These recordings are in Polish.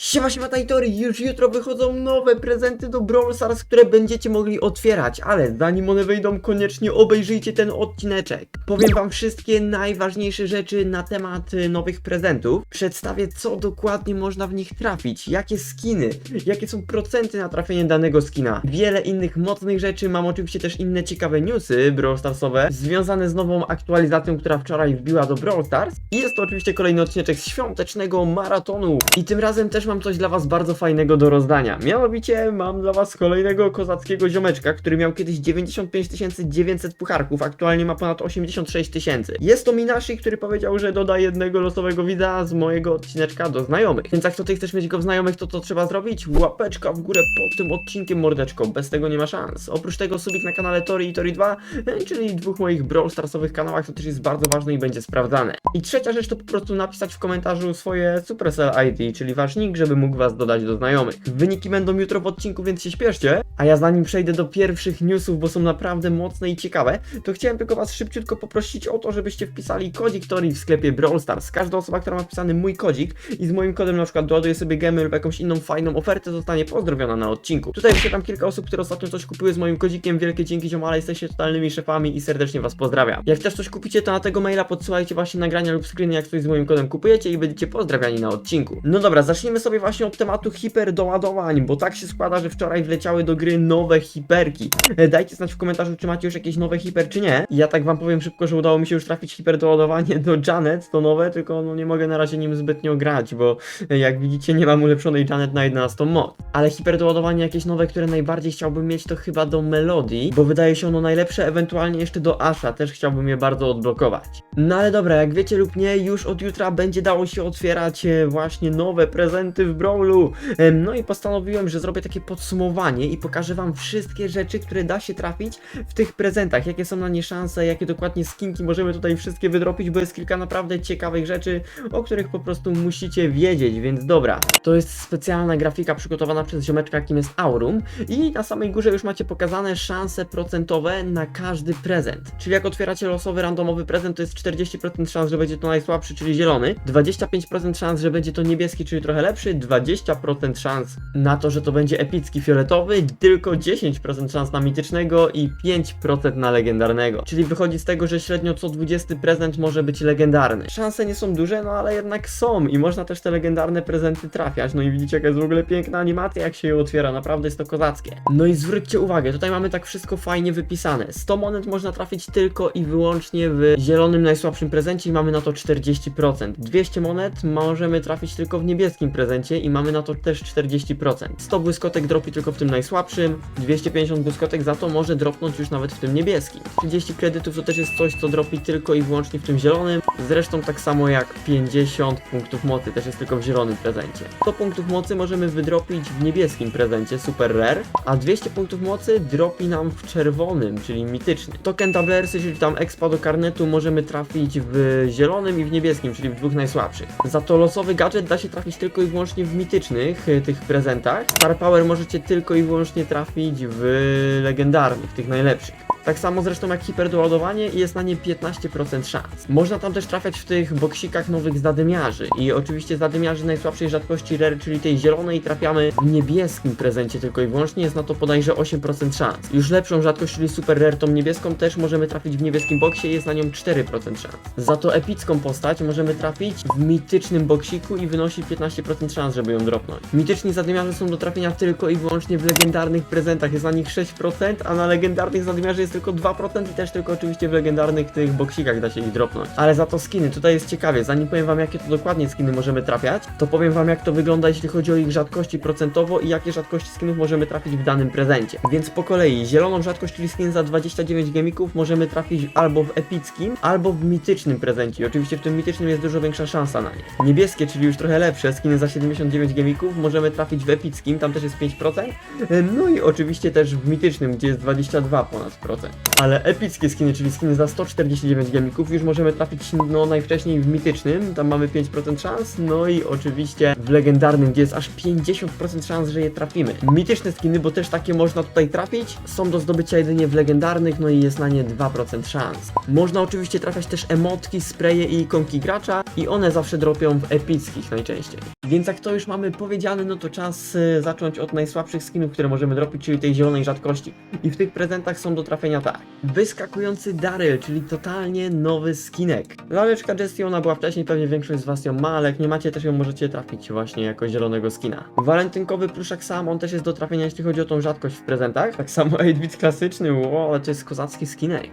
Siema, siema Tajtory, już jutro wychodzą nowe prezenty do Brawl Stars, które będziecie mogli otwierać, ale zanim one wyjdą, koniecznie obejrzyjcie ten odcineczek. Powiem wam wszystkie najważniejsze rzeczy na temat y, nowych prezentów. Przedstawię, co dokładnie można w nich trafić, jakie skiny, jakie są procenty na trafienie danego skina. Wiele innych mocnych rzeczy, mam oczywiście też inne ciekawe newsy Brawl Starsowe, związane z nową aktualizacją, która wczoraj wbiła do Brawl Stars. I jest to oczywiście kolejny odcineczek świątecznego maratonu. I tym razem też mam coś dla was bardzo fajnego do rozdania. Mianowicie mam dla was kolejnego kozackiego ziomeczka, który miał kiedyś 95 900 pucharków, aktualnie ma ponad 86 tysięcy. Jest to Minashi, który powiedział, że doda jednego losowego widza z mojego odcineczka do znajomych. Więc jak ty chcesz mieć go w znajomych, to co trzeba zrobić? Łapeczka w górę pod tym odcinkiem, mordeczko. Bez tego nie ma szans. Oprócz tego subik na kanale Tori i Tori 2, e, czyli dwóch moich Brawl Starsowych kanałach, to też jest bardzo ważne i będzie sprawdzane. I trzecia rzecz to po prostu napisać w komentarzu swoje Supercell ID, czyli wasz żeby mógł was dodać do znajomych. Wyniki będą jutro w odcinku, więc się śpieszcie. A ja zanim przejdę do pierwszych newsów, bo są naprawdę mocne i ciekawe, to chciałem tylko was szybciutko poprosić o to, żebyście wpisali kodzik Tori w sklepie Brawl Stars. Każda osoba, która ma wpisany mój kodzik i z moim kodem na przykład doładuje sobie gemy lub jakąś inną fajną ofertę, zostanie pozdrowiona na odcinku. Tutaj wyświetlam kilka osób, które ostatnio coś kupiły z moim kodzikiem. Wielkie dzięki ziomale, jesteście totalnymi szefami i serdecznie was pozdrawiam. Jak też coś kupicie, to na tego maila podsyłajcie właśnie nagrania lub screeny, jak coś z moim kodem kupujecie i będziecie pozdrawiani na odcinku. No dobra, zacznijmy sobie właśnie od tematu hiperdoładowań, bo tak się składa, że wczoraj wleciały do gry nowe hiperki. E, Dajcie znać w komentarzu, czy macie już jakieś nowe hiper, czy nie. Ja tak wam powiem szybko, że udało mi się już trafić hiperdoładowanie do Janet, to nowe, tylko no nie mogę na razie nim zbytnio grać, bo e, jak widzicie nie mam ulepszonej Janet na 11 mod. Ale hiperdoładowanie jakieś nowe, które najbardziej chciałbym mieć, to chyba do Melody, bo wydaje się ono najlepsze, ewentualnie jeszcze do Asha, też chciałbym je bardzo odblokować. No ale dobra, jak wiecie lub nie, już od jutra będzie dało się otwierać e, właśnie nowe prezenty w Brawlu. No i postanowiłem, że zrobię takie podsumowanie i pokażę wam wszystkie rzeczy, które da się trafić w tych prezentach, jakie są na nie szanse, jakie dokładnie skinki możemy tutaj wszystkie wydropić, bo jest kilka naprawdę ciekawych rzeczy, o których po prostu musicie wiedzieć, więc dobra. To jest specjalna grafika przygotowana przez ziomeczka, jakim jest Aurum i na samej górze już macie pokazane szanse procentowe na każdy prezent. Czyli jak otwieracie losowy, randomowy prezent, to jest 40% szans, że będzie to najsłabszy, czyli zielony, 25% szans, że będzie to niebieski, czyli trochę lepszy, 20% szans na to, że to będzie epicki fioletowy, tylko 10% szans na mitycznego i 5% na legendarnego. Czyli wychodzi z tego, że średnio co 20 prezent może być legendarny. Szanse nie są duże, no ale jednak są i można też te legendarne prezenty trafiać. No i widzicie, jaka jest w ogóle piękna animacja, jak się je otwiera, naprawdę jest to kozackie. No i zwróćcie uwagę, tutaj mamy tak wszystko fajnie wypisane. 100 monet można trafić tylko i wyłącznie w zielonym najsłabszym prezencie i mamy na to 40%. 200 monet możemy trafić tylko w niebieskim prezencie i mamy na to też 40%. 100 błyskotek dropi tylko w tym najsłabszym, 250 błyskotek za to może dropnąć już nawet w tym niebieskim. 30 kredytów to też jest coś, co dropi tylko i wyłącznie w tym zielonym, zresztą tak samo jak 50 punktów mocy też jest tylko w zielonym prezencie. 100 punktów mocy możemy wydropić w niebieskim prezencie, super rare, a 200 punktów mocy dropi nam w czerwonym, czyli mitycznym. Token tablersy, czyli tam expa do karnetu możemy trafić w zielonym i w niebieskim, czyli w dwóch najsłabszych. Za to losowy gadżet da się trafić tylko i wyłącznie w mitycznych y, tych prezentach. Star Power możecie tylko i wyłącznie trafić w legendarnych, tych najlepszych. Tak samo zresztą jak hiperdoładowanie i jest na nie 15% szans. Można tam też trafiać w tych boksikach nowych zadymiarzy i oczywiście zadymiarzy najsłabszej rzadkości rare, czyli tej zielonej trafiamy w niebieskim prezencie tylko i wyłącznie, jest na to bodajże 8% szans. Już lepszą rzadkość, czyli super rare tą niebieską też możemy trafić w niebieskim boksie i jest na nią 4% szans. Za to epicką postać możemy trafić w mitycznym boksiku i wynosi 15% szans, żeby ją dropnąć. Mityczni zadymiarze są do trafienia tylko i wyłącznie w legendarnych prezentach, jest na nich 6%, a na legendarnych zadymiarzy jest tylko 2% i też tylko oczywiście w legendarnych tych boksikach da się ich dropnąć. Ale za to skiny, tutaj jest ciekawie, zanim powiem wam jakie to dokładnie skiny możemy trafiać, to powiem wam jak to wygląda jeśli chodzi o ich rzadkości procentowo i jakie rzadkości skinów możemy trafić w danym prezencie. Więc po kolei, zieloną rzadkość, czyli skin za 29 gemików możemy trafić albo w epickim, albo w mitycznym prezencie. I oczywiście w tym mitycznym jest dużo większa szansa na nie. Niebieskie, czyli już trochę lepsze, skiny za 79 gemików możemy trafić w epickim, tam też jest 5%. No i oczywiście też w mitycznym, gdzie jest 22 ponad procent. Ale epickie skiny, czyli skiny za 149 gemików, już możemy trafić no najwcześniej w mitycznym, tam mamy 5% szans, no i oczywiście w legendarnym, gdzie jest aż 50% szans, że je trafimy. Mityczne skiny, bo też takie można tutaj trafić, są do zdobycia jedynie w legendarnych, no i jest na nie 2% szans. Można oczywiście trafiać też emotki, spreje i ikonki gracza i one zawsze dropią w epickich najczęściej. Więc jak to już mamy powiedziane, no to czas y, zacząć od najsłabszych skinów, które możemy dropić, czyli tej zielonej rzadkości. I w tych prezentach są do trafienia tak. Wyskakujący Daryl, czyli totalnie nowy skinek. Laleczka Jessie, ona była wcześniej, pewnie większość z was ją ma, ale jak nie macie, też ją możecie trafić właśnie jako zielonego skina. Walentynkowy pluszak sam, on też jest do trafienia, jeśli chodzi o tą rzadkość w prezentach. Tak samo 8-bit klasyczny, wow, ale to jest kozacki skinek.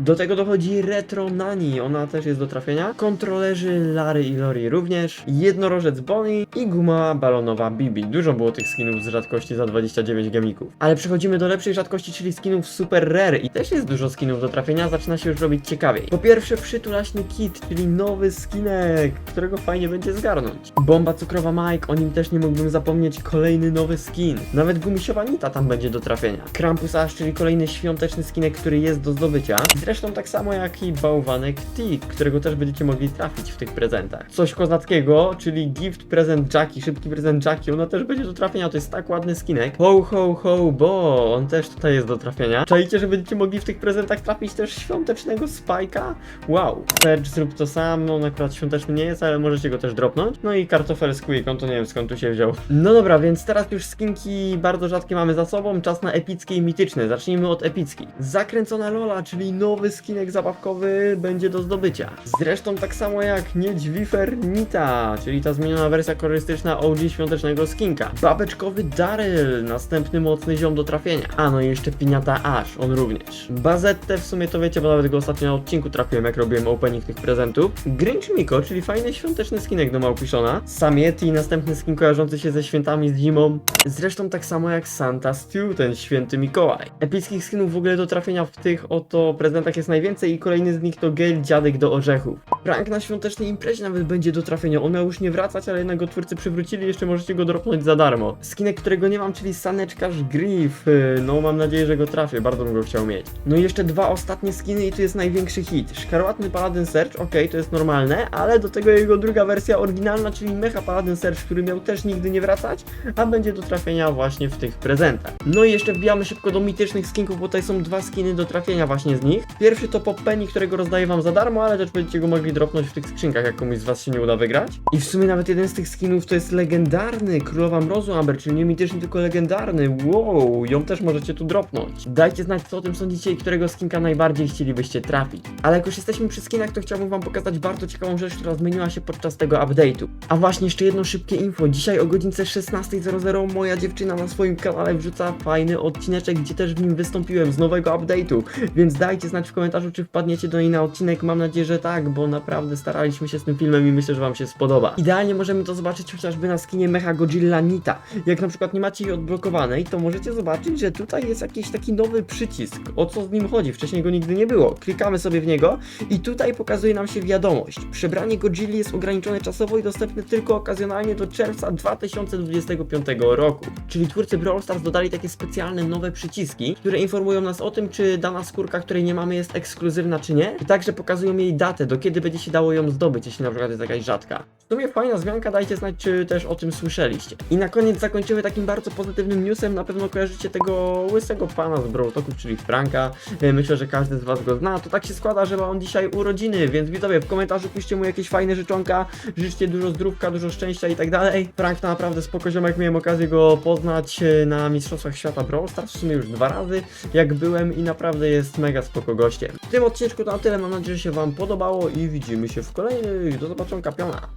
Do tego dochodzi Retro Nani, ona też jest do trafienia. Kontrolerzy Lary i Lori również. Jednorożec Bonnie i guma balonowa Bibi. Dużo było tych skinów z rzadkości za 29 gemików. Ale przechodzimy do lepszej rzadkości, czyli skinów Super Rare i też jest dużo skinów do trafienia, zaczyna się już robić ciekawiej. Po pierwsze przytulaśny kit, czyli nowy skinek, którego fajnie będzie zgarnąć. Bomba cukrowa Mike, o nim też nie mógłbym zapomnieć, kolejny nowy skin. Nawet gumisiowa Nita tam będzie do trafienia. Krampus Ash, czyli kolejny świąteczny skinek, który jest do zdobycia. Zresztą tak samo jak i bałwanek Tik, którego też będziecie mogli trafić w tych prezentach. Coś kozackiego, czyli gift prezent Jackie, szybki prezent Jackie, ona też będzie do trafienia, to jest tak ładny skinek. Ho ho ho bo, on też tutaj jest do trafienia. Czajcie, że będziecie mogli w tych prezentach trafić też świątecznego Spike'a? Wow. Serge zrób to sam, on akurat świąteczny nie jest, ale możecie go też dropnąć. No i kartofel Squeak, on to nie wiem skąd tu się wziął. No dobra, więc teraz już skinki bardzo rzadkie mamy za sobą, czas na epickie i mityczne. Zacznijmy od epicki. Zakręcona Lola, czyli nowy skinek zabawkowy będzie do zdobycia. Zresztą tak samo jak Niedźwifer Nita, czyli ta zmieniona wersja kolorystyczna OG świątecznego skinka. Babeczkowy Daryl, następny mocny ziom do trafienia. A no i jeszcze Piniata Ash, on również. Bazettę w sumie to wiecie, bo nawet go ostatnio na odcinku trafiłem, jak robiłem opening tych prezentów. Grinch Miko, czyli fajny świąteczny skinek do Małpiszona. Sam Yeti, następny skin kojarzący się ze świętami z zimą. Zresztą tak samo jak Santa Stew, ten święty Mikołaj. Epickich skinów w ogóle do trafienia w tych oto prezentach jest najwięcej i kolejny z nich to Gale Dziadek do orzechów. Prank na świątecznej imprezie nawet będzie do trafienia. On miał już nie wracać, ale jednak go twórcy przywrócili, jeszcze możecie go dropnąć za darmo. Skinek, którego nie mam, czyli Saneczkarz Griff. Yy, No mam nadzieję, że go trafię, bardzo bym go chciał mieć. No i jeszcze dwa ostatnie skiny i tu jest największy hit. Szkarłatny Paladin Search, okej, to jest normalne, ale do tego jego druga wersja oryginalna, czyli Mecha Paladin Search, który miał też nigdy nie wracać, a będzie do trafienia właśnie w tych prezentach. No i jeszcze wbijamy szybko do mitycznych skinków, bo tutaj są dwa skiny do trafienia właśnie z nich. Pierwszy to Pop Penny, którego rozdaję wam za darmo, ale też będziecie go mogli dropnąć w tych skrzynkach, jak komuś z was się nie uda wygrać. I w sumie nawet jeden z tych skinów to jest legendarny, Królowa Mrozu Amber, czyli nie mityczny, tylko legendarny. Wow, ją też możecie tu dropnąć. Dajcie znać, co o tym sądzicie i którego skinka najbardziej chcielibyście trafić. Ale jak już jesteśmy przy skinach, to chciałbym wam pokazać bardzo ciekawą rzecz, która zmieniła się podczas tego update'u. A właśnie jeszcze jedno szybkie info. Dzisiaj o godzince 16.00 moja dziewczyna na swoim kanale wrzuca fajny odcineczek, gdzie też w nim wystąpiłem z nowego update'u. Więc dajcie znać w komentarzu, czy wpadniecie do niej na odcinek. Mam nadzieję, że tak, bo naprawdę staraliśmy się z tym filmem i myślę, że wam się spodoba. Idealnie możemy to zobaczyć chociażby na skinie Mecha Godzilla Nita. Jak na przykład nie macie jej odblokowanej, to możecie zobaczyć, że tutaj jest jakiś taki nowy przycisk. O co z nim chodzi? Wcześniej go nigdy nie było. Klikamy sobie w niego i tutaj pokazuje nam się wiadomość. Przebranie Godzilli jest ograniczone czasowo i dostępne tylko okazjonalnie do czerwca 2025 roku. Czyli twórcy Brawl Stars dodali takie specjalne nowe przyciski, które informują nas o tym, czy dana skórka, której nie mamy, jest ekskluzywna czy nie. I także pokazują jej datę, do kiedy będzie się dało ją zdobyć, jeśli na przykład jest jakaś rzadka. W sumie fajna zmianka, dajcie znać, czy też o tym słyszeliście. I na koniec zakończymy takim bardzo pozytywnym newsem. Na pewno kojarzycie tego łysego pana z Brawl Talków, czyli Franka. E, Myślę, że każdy z was go zna. To tak się składa, że ma on dzisiaj urodziny, więc widzowie, w komentarzu piszcie mu jakieś fajne życzonka, życzcie dużo zdrówka, dużo szczęścia i tak dalej. Frank to naprawdę spoko ziomek, miałem okazję go poznać e, na Mistrzostwach Świata Brawl Stars, w sumie już dwa razy, jak byłem i naprawdę jest mega spoko gościem. W tym odcinku to na tyle, mam nadzieję, że się wam podobało i widzimy się w kolejnych. Do zobaczenia, piona!